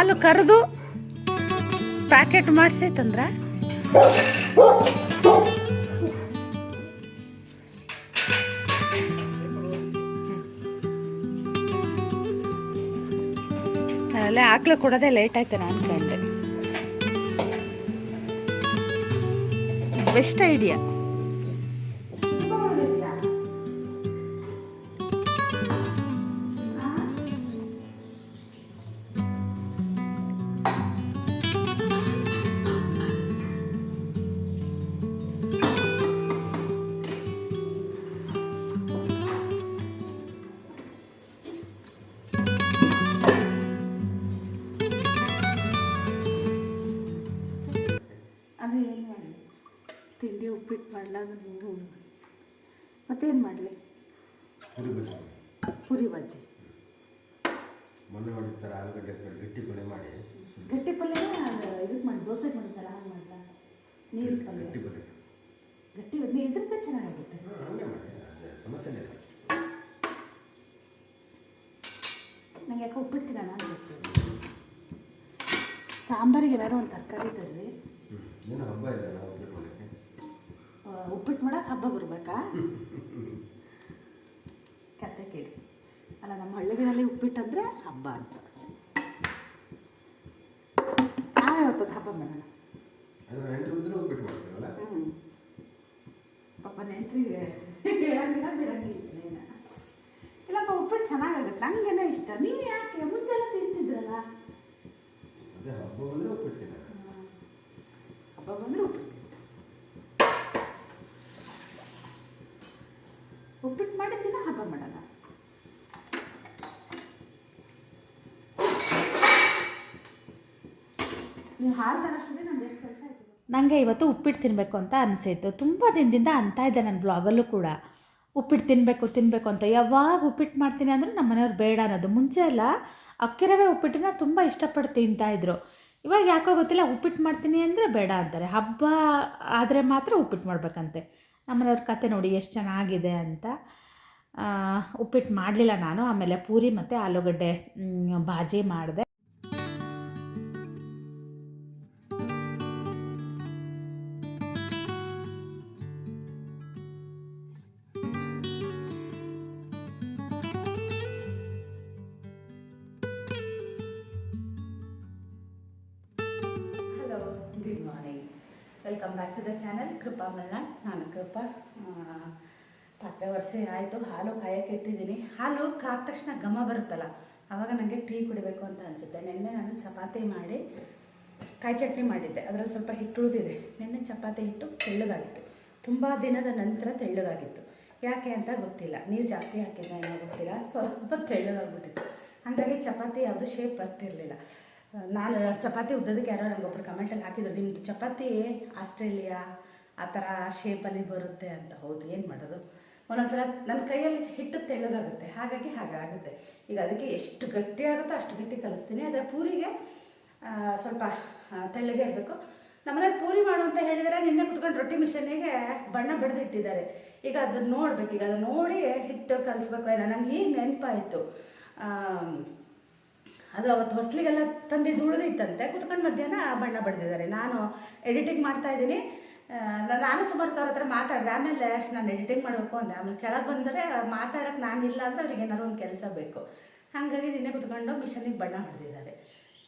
ಹಾಲು ಕರೆದು ಪ್ಯಾಕೆಟ್ ಮಾಡಿಸೈತಂದ್ರ? ಅಲ್ಲೇ ಆಕಳು ಕೊಡೋದೇ ಲೇಟ್ ಆಯ್ತು ನಾನು ಅನ್ಕೊಂಡೆ ಬೆಸ್ಟ್ ಐಡಿಯಾ ನೀರು ಗಟ್ಟಿ ನೀ ಇದ್ರಿಂದ ಚೆನ್ನಾಗಾಗುತ್ತೆ. ಸಮಸ್ಯೆ ನಂಗೆ ಯಾಕೆ ಉಪ್ಪಿಟ್ಟು ನಾನು ಸಾಂಬಾರಿಗೆ ಏನಾದ್ರು ಒಂದು ತರಕಾರಿ ತರ್ರಿ. ಹಬ್ಬ ಉಪ್ಪಿಟ್ಟು ಮಾಡೋಕ್ಕೆ? ಹಬ್ಬ ಬರಬೇಕಾ? ಕತೆ ಕೇಳಿ. ಅಲ್ಲ ನಮ್ಮ ಹಳ್ಳಿಗಳಲ್ಲಿ ಉಪ್ಪಿಟ್ಟು ಅಂದರೆ ಹಬ್ಬ ಅಂತ. ನಾವೇ ಹೊತ್ತದ ಹಬ್ಬ ಮಾಡೋಣ? ನೆಂಟರು ಇದ್ರೆ ಉಪ್ಪಿಟ್ಟು ಮಾಡ್ತೀವಲ್ಲ? ಹ್ಞೂ ಪಾಪ ನೆಂಟ್ರಿಗೆ ಹೇಳಂಗಿಲ್ಲ ಬಿಡಂಗಿಲ್ಲ ಏನ. ಇಲ್ಲಪ್ಪ ಉಪ್ಪಿಟ್ಟು ಚೆನ್ನಾಗಾಗುತ್ತೆ. ನನಗೇನೋ ಇಷ್ಟ? ನೀವು ಯಾಕೆ? ಮುಂಚೆಲ್ಲ ತಿಂತಿದ್ರಲ್ಲ? ಅದೇ ಹಬ್ಬ ಬಂದರೆ ಉಪ್ಪಿಟ್ಟು ತಿನ್ನೋದು. ಹಬ್ಬ ಬಂದರೆ ಉಪ್ಪಿಟ್ಟು ತಿಂತಾರೆ. ಉಪ್ಪಿಟ್ಟು ಮಾಡಿದ ದಿನ ಹಬ್ಬ ಮಾಡಲ್ಲ. ನೀವು ಹಾಲು ನಂದು ಎಷ್ಟು ಕೆಲಸ ಆಯ್ತು ನನಗೆ ಇವತ್ತು ಉಪ್ಪಿಟ್ಟು ತಿನ್ನಬೇಕು ಅಂತ ಅನಿಸಿತ್ತು. ತುಂಬ ದಿನದಿಂದ ಅಂತ ಇದ್ದೆ ನನ್ನ ವ್ಲಾಗಲ್ಲೂ ಕೂಡ. ಉಪ್ಪಿಟ್ಟು ತಿನ್ನಬೇಕು ತಿನ್ನಬೇಕು ಅಂತ ಯಾವಾಗ ಉಪ್ಪಿಟ್ಟು ಮಾಡ್ತೀನಿ ಅಂದರೆ ನಮ್ಮ ಮನೆಯವ್ರು ಬೇಡ ಅನ್ನೋದು. ಮುಂಚೆ ಎಲ್ಲ ಅಕ್ಕಿ ಉಪ್ಪಿಟ್ಟನ್ನ ತುಂಬ ಇಷ್ಟಪಟ್ಟು ತಿಂತಾಯಿದ್ರು ಇವಾಗ ಯಾಕೋ ಗೊತ್ತಿಲ್ಲ, ಉಪ್ಪಿಟ್ಟು ಮಾಡ್ತೀನಿ ಅಂದರೆ ಬೇಡ ಅಂತಾರೆ. ಹಬ್ಬ ಆದರೆ ಮಾತ್ರ ಉಪ್ಪಿಟ್ಟು ಮಾಡಬೇಕಂತೆ. ನಮ್ಮನೆಯವ್ರ ಕತೆ ನೋಡಿ ಎಷ್ಟು ಚೆನ್ನಾಗಿದೆ ಅಂತ. ಉಪ್ಪಿಟ್ಟು ಮಾಡಲಿಲ್ಲ ನಾನು. ಆಮೇಲೆ ಪೂರಿ ಮತ್ತು ಆಲೂಗಡ್ಡೆ ಬಾಜಿ ಮಾಡಿದೆ. ಕೃಪಾ ಮಲ್ನಾಡ್ ನಾನು ಕೃಪಾ. ಪಾತ್ರೆ ಒರೆಸಿ ಆಯಿತು, ಹಾಲು ಕಾಯಕ್ಕೆ ಇಟ್ಟಿದ್ದೀನಿ. ಹಾಲು ಕಾದ ತಕ್ಷಣ ಘಮ ಬರುತ್ತಲ್ಲ ಆವಾಗ ನನಗೆ ಟೀ ಕುಡಿಬೇಕು ಅಂತ ಅನಿಸುತ್ತೆ. ನಿನ್ನೆ ನಾನು ಚಪಾತಿ ಮಾಡಿ, ಕಾಯಿ ಚಟ್ನಿ ಮಾಡಿದ್ದೆ. ಅದರಲ್ಲಿ ಸ್ವಲ್ಪ ಹಿಟ್ಟು ಉಳಿದಿದೆ. ನಿನ್ನೆ ಚಪಾತಿ ಹಿಟ್ಟು ತೆಳ್ಳಗಾಗಿತ್ತು. ತುಂಬ ದಿನದ ನಂತರ ತೆಳ್ಳಗಾಗಿತ್ತು. ಯಾಕೆ ಅಂತ ಗೊತ್ತಿಲ್ಲ. ನೀರು ಜಾಸ್ತಿ ಹಾಕಿದ್ದ ಏನೋ ಗೊತ್ತಿಲ್ಲ. ಸ್ವಲ್ಪ ತೆಳ್ಳಗಾಗ್ಬಿಟ್ಟಿತ್ತು. ಹಾಗಾಗಿ ಚಪಾತಿ ಯಾವುದು ಶೇಪ್ ಬರ್ತಿರಲಿಲ್ಲ. ನಾನು ಚಪಾತಿ ಉದ್ದೋದಕ್ಕೆ ಯಾರೋ ನನಗೊಬ್ಬರು ಕಮೆಂಟಲ್ಲಿ ಹಾಕಿದ್ರು ನಿಮ್ಮದು ಚಪಾತಿ ಆಸ್ಟ್ರೇಲಿಯಾ ಆ ಥರ ಶೇಪಲ್ಲಿ ಬರುತ್ತೆ ಅಂತ ಹೌದು. ಏನು ಮಾಡೋದು? ಒಂದೊಂದ್ಸಲ ನನ್ನ ಕೈಯಲ್ಲಿ ಹಿಟ್ಟು ತೆಳ್ಳಗಾಗುತ್ತೆ ಹಾಗಾಗಿ ಹಾಗಾಗುತ್ತೆ. ಈಗ ಅದಕ್ಕೆ ಎಷ್ಟು ಗಟ್ಟಿ ಆಗುತ್ತೋ ಅಷ್ಟು ಗಟ್ಟಿ ಕಲಿಸ್ತೀನಿ. ಆದರೆ ಪೂರಿಗೆ ಸ್ವಲ್ಪ ತೆಳ್ಳಗೆ ಇರಬೇಕು. ನಮ್ಮನೆ ಪೂರಿ ಮಾಡು ಅಂತ ಹೇಳಿದರೆ ನಿನ್ನೆ ಕುತ್ಕೊಂಡು ರೊಟ್ಟಿ ಮಿಷನಿಗೆ ಬಣ್ಣ ಬಡಿದಿಟ್ಟಿದ್ದಾರೆ. ಈಗ ಅದನ್ನ ನೋಡ್ಬೇಕು. ಈಗ ಅದನ್ನ ನೋಡಿ ಹಿಟ್ಟು ಕಲಿಸ್ಬೇಕು. ಏನೋ, ನಂಗೆ ಈಗ ನೆನಪಾಯಿತು. ಅದು ಅವತ್ತು ಹೊಸ್ಲಿಗೆಲ್ಲ ತಂದಿದ್ದು ಉಳಿದಿತ್ತಂತೆ. ಕುತ್ಕೊಂಡು ಮಧ್ಯಾಹ್ನ ಬಣ್ಣ ಬಡ್ದಿದ್ದಾರೆ. ನಾನು ಎಡಿಟಿಂಗ್ ಮಾಡ್ತಾ ಇದ್ದೀನಿ. ನಾನು ಸುಮಾರು ಅವ್ರ ಹತ್ರ ಮಾತಾಡಿದೆ. ಆಮೇಲೆ ನಾನು ಎಡಿಟಿಂಗ್ ಮಾಡಬೇಕು ಅಂದೆ. ಆಮೇಲೆ ಕೆಳಗೆ ಬಂದರೆ ಮಾತಾಡೋಕ್ಕೆ ನಾನಿಲ್ಲ ಅಂದರೆ ಅವ್ರಿಗೆ ಏನಾದ್ರು ಒಂದು ಕೆಲಸ ಬೇಕು. ಹಾಗಾಗಿ ನಿನ್ನೆ ಕುತ್ಕೊಂಡು ಮಿಷನಿಗೆ ಬಣ್ಣ ಹೊಡೆದಿದ್ದಾರೆ.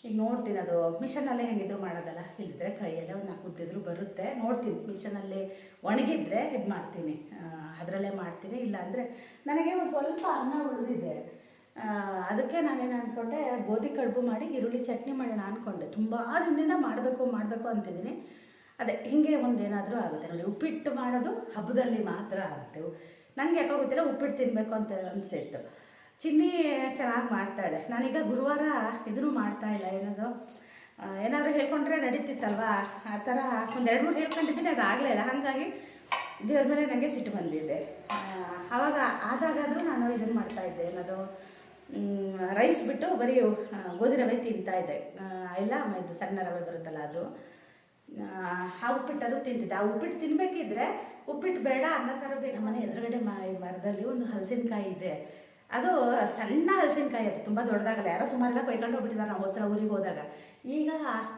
ಈಗ ನೋಡ್ತೀನಿ ಅದು. ಮಿಷನಲ್ಲೇ ಹೆಂಗಿದ್ರು ಮಾಡೋದಲ್ಲ? ಇಲ್ಲದ್ರೆ ಕೈಯಲ್ಲೇ ಒಂದು ನಾಲ್ಕು ಬರುತ್ತೆ. ನೋಡ್ತೀನಿ. ಮಿಷನಲ್ಲಿ ಒಣಗಿದ್ರೆ ಇದು ಮಾಡ್ತೀನಿ. ಅದರಲ್ಲೇ ಮಾಡ್ತೀನಿ. ಇಲ್ಲಾಂದರೆ ನನಗೆ ಒಂದು ಸ್ವಲ್ಪ ಅನ್ನ ಉಳಿದಿದೆ. ಅದಕ್ಕೆ ನಾನೇನು ಅಂದ್ಕೊಂಡೆ ಗೋಧಿ ಕಡುಬು ಮಾಡಿ ಈರುಳ್ಳಿ ಚಟ್ನಿ ಮಾಡೋಣ ಅಂದ್ಕೊಂಡೆ ತುಂಬ ದಿನದಿಂದ ಮಾಡಬೇಕು ಮಾಡಬೇಕು ಅಂತಿದ್ದೀನಿ. ಅದೇ ಹಿಂಗೆ ಒಂದೇನಾದರೂ ಆಗುತ್ತೆ. ನೋಡಿ ಉಪ್ಪಿಟ್ಟು ಮಾಡೋದು ಹಬ್ಬದಲ್ಲಿ ಮಾತ್ರ ಆಗುತ್ತೆ. ನನಗೆ ಯಾಕೋ ಗೊತ್ತಿಲ್ಲ ಉಪ್ಪಿಟ್ಟು ತಿನ್ನಬೇಕು ಅಂತ ಅನಿಸಿತ್ತು. ಚಿನ್ನಿ ಚೆನ್ನಾಗಿ ಮಾಡ್ತಾಳೆ. ನಾನೀಗ ಗುರುವಾರ ಇದನ್ನು ಮಾಡ್ತಾ ಇಲ್ಲ. ಏನದು? ಏನಾದರೂ ಹೇಳ್ಕೊಂಡ್ರೆ ನಡೀತಿತ್ತಲ್ವಾ? ಆ ಥರ ಒಂದು ಎರಡು ಮೂರು ಹೇಳ್ಕೊಂಡಿದ್ದೀನಿ ಅದು ಆಗಲೇ ಇಲ್ಲ. ಹಾಗಾಗಿ ದೇವ್ರ ಮೇಲೆ ನನಗೆ ಸಿಟ್ಟು ಬಂದಿದೆ. ಆವಾಗ ಆದಾಗಾದರೂ ನಾನು ಇದನ್ನು ಮಾಡ್ತಾ ಇದ್ದೆ. ಏನದು? ರೈಸ್ ಬಿಟ್ಟು ಬರೀ ಗೋಧಿ ರವೆ ತಿಂತಾ ಇದ್ದೆ. ಆ, ಇಲ್ಲ ಇದು ಸಣ್ಣ ರವೆ ಬರುತ್ತಲ್ಲ ಅದು. ಆ, ಉಪ್ಪಿಟ್ಟು ಉಪ್ಪಿಟ್ಟರು ತಿಂತಿದ್ದೆ. ಆ ಉಪ್ಪಿಟ್ಟು ತಿನ್ಬೇಕಿದ್ರೆ ಉಪ್ಪಿಟ್ಟು ಬೇಡ ಅನ್ನ ಸಾರು ಬೇಕು. ಮನೆ ಎದುರುಗಡೆ ಮರದಲ್ಲಿ ಒಂದು ಹಲಸಿನಕಾಯಿ ಇದೆ. ಅದು ಸಣ್ಣ ಹಲಸಿನಕಾಯಿ ಅದು ತುಂಬ ದೊಡ್ಡದಾಗಲ್ಲ. ಯಾರೋ ಸುಮಾರೆಲ್ಲ ಕೊಯ್ಕೊಂಡು ಹೋಗ್ಬಿಟ್ಟಿದ್ದಾರೆ ನಾವು ಹೊಸ ಊರಿಗೆ ಹೋದಾಗ. ಈಗ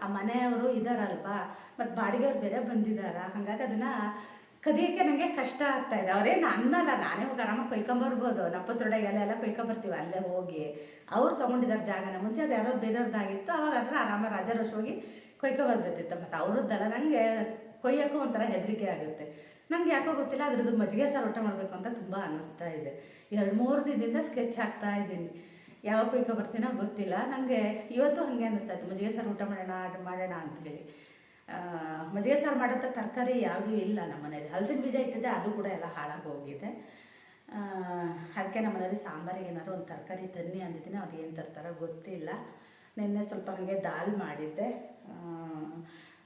ಆ ಮನೆಯವರು ಇದ್ದಾರಲ್ವಾ ಮತ್ತು ಬಾಡಿಗೆಯವ್ರು ಬೇರೆ ಬಂದಿದ್ದಾರ ಹಾಗಾಗಿ ಅದನ್ನು ಕದಿಯೋಕ್ಕೆ ನನಗೆ ಕಷ್ಟ ಆಗ್ತಾ ಇದೆ. ಅವರೇನು ಅನ್ನಲ್ಲ. ನಾನೇ ಹೋಗಿ ಆರಾಮಾಗಿ ಕೊಯ್ಕೊಂಬರ್ಬೋದು ನಪ್ಪತ್ತೊಡೆ ಎಲೆ ಎಲ್ಲ ಕೊಯ್ಕೊಂಬರ್ತೀವಿ ಅಲ್ಲೇ ಹೋಗಿ. ಅವ್ರು ತೊಗೊಂಡಿದ್ದಾರೆ ಜಾಗನ. ಮುಂಚೆ ಅದು ಯಾರೋ ಬೇರೆಯವ್ರದ್ದಾಗಿತ್ತು ಅವಾಗ ಅದ್ರ ಆರಾಮ ರಾಜಾರೋಷ್ ಹೋಗಿ ಕೊಯ್ಕೊಂಬರ್ಬೇಕಿತ್ತು ಮತ್ತು ಅವ್ರದ್ದಲ್ಲ ನನಗೆ ಕೊಯ್ಯೋಕ್ಕೂ ಒಂಥರ ಹೆದರಿಕೆ ಆಗುತ್ತೆ. ನಂಗೆ ಯಾಕೋ ಗೊತ್ತಿಲ್ಲ, ಅದ್ರದ್ದು ಮಜ್ಜಿಗೆ ಸಾರು ಊಟ ಮಾಡಬೇಕು ಅಂತ ತುಂಬ ಅನ್ನಿಸ್ತಾ ಇದೆ. ಎರಡು ಮೂರು ದಿನದಿಂದ ಸ್ಕೆಚ್ ಹಾಕ್ತಾ ಇದ್ದೀನಿ. ಯಾವಾಗ ಕೊಯ್ಕೊ ಬರ್ತೀನೋ ಗೊತ್ತಿಲ್ಲ. ನನಗೆ ಇವತ್ತು ಹಾಗೆ ಅನ್ನಿಸ್ತಾ ಇತ್ತು. ಮಜ್ಜಿಗೆ ಸಾರು ಊಟ ಮಾಡೋಣ ಮಾಡೋಣ ಅಂಥೇಳಿ ಮಜ್ಜಿಗೆ ಸಾರು ಮಾಡೋಂಥ ತರಕಾರಿ ಯಾವುದೂ ಇಲ್ಲ ನಮ್ಮ ಮನೇಲಿ ಹಲಸಿನ ಬೀಜ ಇಟ್ಟಿದ್ದೆ, ಅದು ಕೂಡ ಎಲ್ಲ ಹಾಳಾಗಿ ಹೋಗಿದೆ. ಅದಕ್ಕೆ ನಮ್ಮ ಮನೇಲಿ ಸಾಂಬಾರಿಗೆ ಏನಾದ್ರು ಒಂದು ತರಕಾರಿ ತನ್ನಿ ಅಂದಿದ್ದೀನಿ. ಅವ್ರು ಏನು ತರ್ತಾರೋ ಗೊತ್ತಿಲ್ಲ. ನಿನ್ನೆ ಸ್ವಲ್ಪ ಹಾಗೆ ದಾಲ್ ಮಾಡಿದ್ದೆ.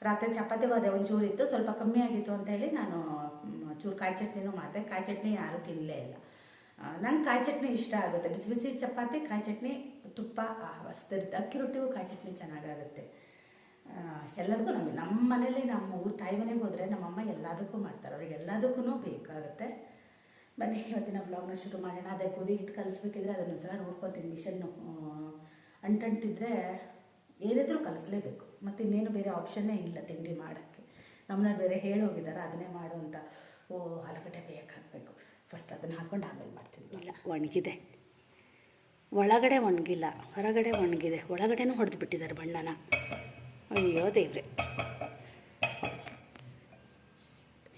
ರಾತ್ರಿ ಚಪಾತಿ ಹೋದೆ ಒಂಚೂರು ಇತ್ತು ಸ್ವಲ್ಪ ಕಮ್ಮಿ ಆಗಿತ್ತು ಅಂತೇಳಿ ನಾನು ಚೂರು ಕಾಯಿ ಚಟ್ನಿನೂ ಮಾಡಿದೆ. ಕಾಯಿ ಚಟ್ನಿ ಯಾರೂ ತಿನ್ನಲೇ ಇಲ್ಲ. ನಂಗೆ ಕಾಯಿ ಚಟ್ನಿ ಇಷ್ಟ ಆಗುತ್ತೆ. ಬಿಸಿ ಬಿಸಿ ಚಪಾತಿ, ಕಾಯಿ ಚಟ್ನಿ, ತುಪ್ಪ ಮಸ್ತಿರುತ್ತೆ ಅಕ್ಕಿ ರೊಟ್ಟಿಗೂ ಕಾಯಿ ಚಟ್ನಿ ಚೆನ್ನಾಗಾಗುತ್ತೆ. ಎಲ್ಲದಕ್ಕೂ ನಮಗೆ ನಮ್ಮ ಮನೇಲಿ ನಮ್ಮ ಊರು ತಾಯಿ ಮನೆಗೆ ಹೋದರೆ ನಮ್ಮಮ್ಮ ಎಲ್ಲದಕ್ಕೂ ಮಾಡ್ತಾರೆ. ಅವ್ರಿಗೆ ಎಲ್ಲದಕ್ಕೂ ಬೇಕಾಗುತ್ತೆ. ಬನ್ನಿ, ಇವತ್ತಿನ ಬ್ಲಾಗ್ನ ಶುರು ಮಾಡೋಣ. ಅದೇ ಗೋಧಿ ಹಿಟ್ಟು ಕಲಿಸ್ಬೇಕಿದ್ರೆ ಅದನ್ನೊಂದ್ಸಲ ನೋಡ್ಕೊತೀನಿ. ಮಿಷನ್ನು ಅಂಟಂಟಿದ್ರೆ ಏನಿದ್ರೂ ಕಲಿಸ್ಲೇಬೇಕು. ಮತ್ತು ಇನ್ನೇನು ಬೇರೆ ಆಪ್ಷನ್ನೇ ಇಲ್ಲ ತಿಂಡಿ ಮಾಡೋಕ್ಕೆ. ನಮ್ಮನ್ನ ಬೇರೆ ಹೇಳಿ ಹೋಗಿದ್ದಾರೆ ಅದನ್ನೇ ಮಾಡು ಅಂತ. ಓ ಆಲೂಗಡ್ಡೆ ಬೇಯಕ್ಕೆ ಹಾಕಬೇಕು. ಫಸ್ಟ್ ಅದನ್ನು ಹಾಕ್ಕೊಂಡು ಆಮೇಲೆ ಮಾಡ್ತೀನಿ. ಇಲ್ಲ ಒಣಗಿದೆ. ಒಳಗಡೆ ಒಣಗಿಲ್ಲ ಹೊರಗಡೆ ಒಣಗಿದೆ. ಒಳಗಡೆನೂ ಹೊಡೆದು ಬಿಟ್ಟಿದ್ದಾರೆ ಬಣ್ಣನ. ಅಯ್ಯೋ ದೇವ್ರೆ.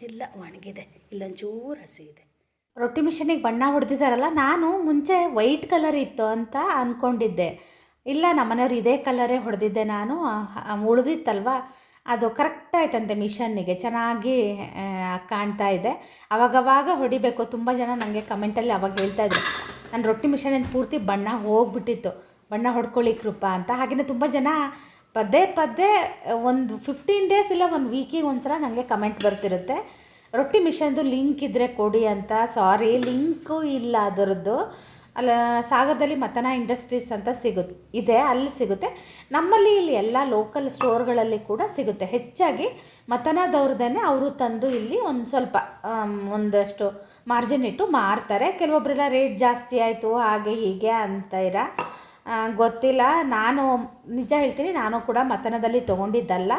ಇಲ್ಲ ಒಣಗಿದೆ. ಇಲ್ಲೊಂಚೂರು ಹಸಿ ಇದೆ. ರೊಟ್ಟಿ ಮಿಷನಿಗೆ ಬಣ್ಣ ಹೊಡೆದಿದ್ದಾರಲ್ಲ ನಾನು ಮುಂಚೆ ವೈಟ್ ಕಲರ್ ಇತ್ತು ಅಂತ ಅಂದ್ಕೊಂಡಿದ್ದೆ ಇಲ್ಲ ನಮ್ಮನೆಯವ್ರು ಇದೇ ಕಲರೇ ಹೊಡೆದಿದ್ದೆ ನಾನು. ಉಳಿದಿತ್ತಲ್ವ? ಅದು ಕರೆಕ್ಟ್ ಆಯ್ತಂತೆ ಮಿಷನ್ನಿಗೆ. ಚೆನ್ನಾಗಿ ಕಾಣ್ತಾ ಇದೆ. ಅವಾಗವಾಗ ಹೊಡಿಬೇಕು. ತುಂಬ ಜನ ನನಗೆ ಕಮೆಂಟಲ್ಲಿ ಅವಾಗ ಹೇಳ್ತಾ ಇದ್ರು. ನಾನು ರೊಟ್ಟಿ ಮಿಷನಿಂದ ಪೂರ್ತಿ ಬಣ್ಣ ಹೋಗ್ಬಿಟ್ಟಿತ್ತು. ಬಣ್ಣ ಹೊಡ್ಕೊಳ್ಳಿ ಕೃಪಾ ಅಂತ. ಹಾಗೆಯೇ ತುಂಬ ಜನ ಪದೇ ಪದೇ ಒಂದು ಫಿಫ್ಟೀನ್ ಡೇಸ್ ಇಲ್ಲ, ಒಂದು ವೀಕಿಗೆ ಒಂದ್ಸಲ ನನಗೆ ಕಮೆಂಟ್ ಬರ್ತಿರುತ್ತೆ. ರೊಟ್ಟಿ ಮಿಷನ್ದು ಲಿಂಕ್ ಇದ್ದರೆ ಕೊಡಿ ಅಂತ. ಸಾರಿ ಲಿಂಕು ಇಲ್ಲ ಅದರದ್ದು. ಅಲ್ಲ, ಸಾಗರದಲ್ಲಿ ಮತನ ಇಂಡಸ್ಟ್ರೀಸ್ ಅಂತ ಸಿಗುತ್ತೆ. ಇದೆ, ಅಲ್ಲಿ ಸಿಗುತ್ತೆ. ನಮ್ಮಲ್ಲಿ ಇಲ್ಲಿ ಎಲ್ಲ ಲೋಕಲ್ ಸ್ಟೋರ್ಗಳಲ್ಲಿ ಕೂಡ ಸಿಗುತ್ತೆ. ಹೆಚ್ಚಾಗಿ ಮತನದವ್ರದ್ದೇ ಅವರು ತಂದು ಇಲ್ಲಿ ಒಂದು ಸ್ವಲ್ಪ ಒಂದಷ್ಟು ಮಾರ್ಜಿನ್ ಇಟ್ಟು ಮಾರ್ತಾರೆ. ಕೆಲವೊಬ್ಬರೆಲ್ಲ ರೇಟ್ ಜಾಸ್ತಿ ಆಯಿತು, ಹಾಗೆ ಹೀಗೆ ಅಂತ ಇರ. ಗೊತ್ತಿಲ್ಲ. ನಾನು ನಿಜ ಹೇಳ್ತೀನಿ, ನಾನು ಕೂಡ ಮತನದಲ್ಲಿ ತೊಗೊಂಡಿದ್ದಲ್ಲ.